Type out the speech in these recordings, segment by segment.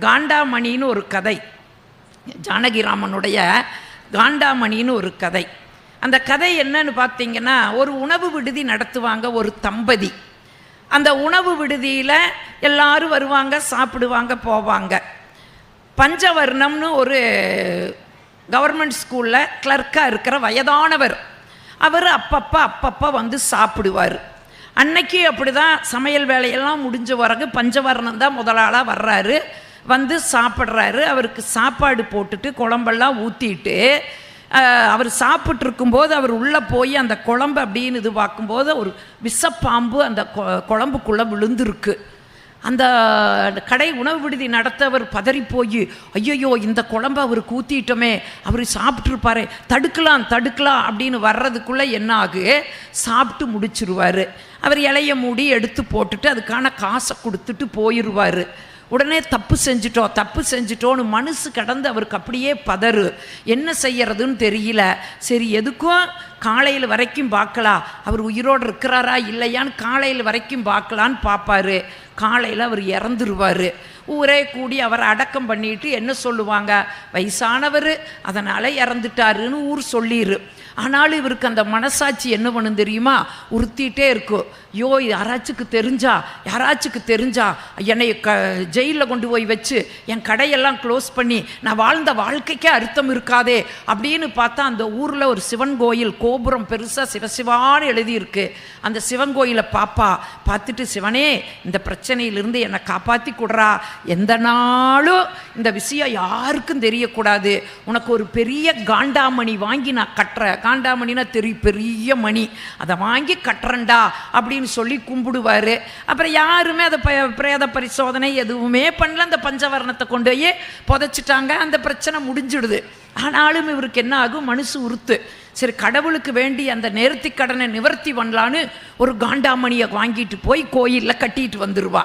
காண்டாமணின்னு ஒரு கதை. ஜானகிராமனுடைய காண்டாமணின்னு ஒரு கதை. அந்த கதை என்னன்னு பார்த்தீங்கன்னா ஒரு உணவு விடுதி நடத்துவாங்க ஒரு தம்பதி. அந்த உணவு விடுதியில் எல்லாரும் வருவாங்க சாப்பிடுவாங்க போவாங்க. பஞ்சவர்ணம்னு ஒரு கவர்மெண்ட் ஸ்கூலில் கிளர்க்காக இருக்கிற வயதானவர். அவர் அப்பப்போ அப்பப்போ வந்து சாப்பிடுவார். அன்னைக்கு அப்படி தான் சமையல் வேலையெல்லாம் முடிஞ்ச பிறகு பஞ்சவர்ணம் தான் முதலாளாக வர்றாரு. வந்து சாப்பிட்றாரு. அவருக்கு சாப்பாடு போட்டுட்டு குழம்பெல்லாம் ஊற்றிட்டு அவர் சாப்பிட்ருக்கும்போது அவர் உள்ளே போய் அந்த குழம்பு அப்படின்னு இது பார்க்கும்போது ஒரு விஷப்பாம்பு அந்த கொ- குழம்புக்குள்ளே விழுந்திருக்கு. அந்த கடை உணவு விடுதி நடத்தவர் பதறி போய் ஐயையோ இந்த குழம்ப அவர் கூத்திட்டோமே அவர் சாப்பிட்ருப்பாரு தடுக்கலாம் தடுக்கலாம் அப்படின்னு வர்றதுக்குள்ளே என்ன ஆகு சாப்பிட்டு முடிச்சிருவார். அவர் இலைய மூடி எடுத்து போட்டுட்டு அதுக்கான காசை கொடுத்துட்டு போயிடுவார் உடனே தப்பு செஞ்சிட்டோம் தப்பு செஞ்சிட்டோன்னு மனசு கடந்து அவருக்கு அப்படியே பதறு. என்ன செய்யறதுன்னு தெரியல. சரி எதுக்கும் காலையில் வரைக்கும் பார்க்கலாம் அவர் உயிரோடு இருக்கிறாரா இல்லையான்னு காலையில் வரைக்கும் பார்க்கலான்னு பார்ப்பாரு. காலையில் அவர் இறந்துருவார். ஊரே கூடி அவரை அடக்கம் பண்ணிட்டு என்ன சொல்லுவாங்க? வயசானவர் அதனால் இறந்துட்டாருன்னு ஊர் சொல்லிடு ஆனாலும் இவருக்கு அந்த மனசாட்சி என்ன பண்ணும் தெரியுமா? உறுத்திட்டே இருக்கும். ஐயோ யாராச்சுக்கு தெரிஞ்சா? யாராச்சுக்கு தெரிஞ்சா? என்னை க ஜெயிலில் கொண்டு போய் வச்சு என் கடையெல்லாம் க்ளோஸ் பண்ணி நான் வாழ்ந்த வாழ்க்கைக்கே அர்த்தம் இருக்காதே அப்படின்னு பார்த்தா அந்த ஊரில் ஒரு சிவன் கோயில் கோபுரம் பெருசாக சிவசிவான்னு எழுதியிருக்கு. அந்த சிவன் கோயிலை பாப்பா பார்த்துட்டு சிவனே இந்த பிரச்சனையிலிருந்து என்னை காப்பாற்றி கொடுறா. எந்த நாளும் இந்த விஷயம் யாருக்கும் தெரியக்கூடாது. உனக்கு ஒரு பெரிய காண்டாமணி வாங்கி நான் கட்டுறேன். காண்டாமணினா தெரியும் பெரிய மணி. அதை வாங்கி கட்டுறேன்டா அப்படின்னு சொல்லி கும்பிடுவார். அப்புறம் யாருமே அதை ப பிரேத பரிசோதனை எதுவுமே பண்ணல. அந்த பஞ்சவர்ணத்தை கொண்டு போய் புதைச்சிட்டாங்க. அந்த பிரச்சனை முடிஞ்சிடுது. ஆனாலும் இவருக்கு என்ன ஆகும்? மனசு உறுத்து. சரி கடவுளுக்கு வேண்டி அந்த நேர்த்தி கடனை நிவர்த்தி பண்ணலான்னு ஒரு காண்டாமணியை வாங்கிட்டு போய் கோயிலில் கட்டிட்டு வந்துடுவா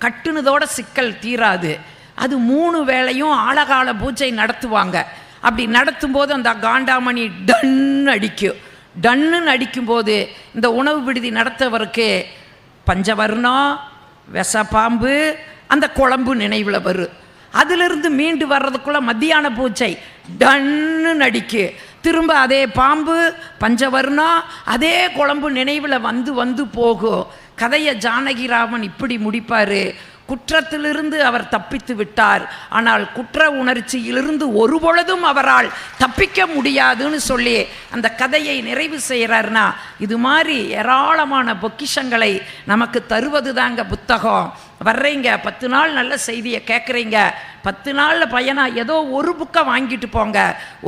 கட்டுனதோட சிக்கல் தீராது. அது மூணு வேளையும் ஆழகால பூஜை நடத்துவாங்க. அப்படி நடத்தும்போது அந்த காண்டாமணி டன்னு அடிக்கும். டன்னுன்னு அடிக்கும்போது இந்த உணவு விடுதி நடத்தவருக்கு பஞ்சவர்ணம் விஷப்பாம்பு அந்த குழம்பு நினைவில் வரும். அதிலிருந்து மீண்டு வர்றதுக்குள்ளே மத்தியான பூச்சை டன்னு நடிக்கு. திரும்ப அதே பாம்பு பஞ்சவர்ணம் அதே குழம்பு நினைவில் வந்து வந்து போகும் கதையை ஜானகிராமன் இப்படி முடிப்பார். குற்றத்திலிருந்து அவர் தப்பித்து விட்டார். ஆனால் குற்ற உணர்ச்சியிலிருந்து ஒரு பொழுதும் அவரால் தப்பிக்க முடியாதுன்னு சொல்லி அந்த கதையை நிறைவு செய்கிறாருன்னா இது மாதிரி ஏராளமான பொக்கிஷங்களை நமக்கு தருவது தாங்க புத்தகம். வர்றீங்க பத்து நாள் நல்ல செய்தியை கேட்குறீங்க பத்து நாளில் பையனா ஏதோ ஒரு புக்கை வாங்கிட்டு போங்க.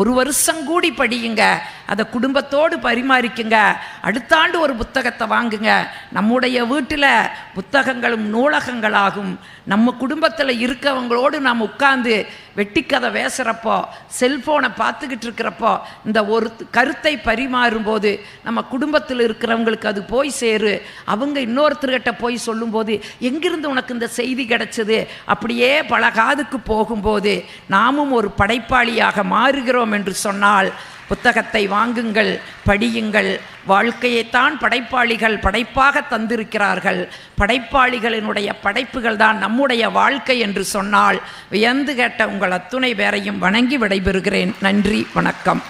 ஒரு வருஷம் கூடி படியுங்க. அதை குடும்பத்தோடு பரிமாறிக்குங்க. அடுத்த ஆண்டு ஒரு புத்தகத்தை வாங்குங்க. நம்முடைய வீட்டில் புத்தகங்களும் நூலகங்களாகும். நம்ம குடும்பத்தில் இருக்கவங்களோடு நாம் உட்காந்து வெட்டிக்கதை பேசுகிறப்போ செல்ஃபோனை பார்த்துக்கிட்டு இருக்கிறப்போ இந்த ஒரு கருத்தை பரிமாறும்போது நம்ம குடும்பத்தில் இருக்கிறவங்களுக்கு அது போய் சேரு. அவங்க இன்னொருத்தர்கிட்ட போய் சொல்லும்போது எங்கிருந்து உனக்கு இந்த செய்தி கிடச்சிது? அப்படியே பல காதுக்கு போகும்போது நாமும் ஒரு படைப்பாளியாக மாறுகிறோம் என்று சொன்னால் புத்தகத்தை வாங்குங்கள் படியுங்கள். வாழ்க்கையைத்தான் படைப்பாளிகள் படைப்பாக தந்திருக்கிறார்கள். படைப்பாளிகளினுடைய படைப்புகள் தான் நம்முடைய வாழ்க்கை என்று சொன்னால் வியந்து கேட்ட உங்கள் அத்துணை பேரையும் வணங்கி விடைபெறுகிறேன். நன்றி வணக்கம்.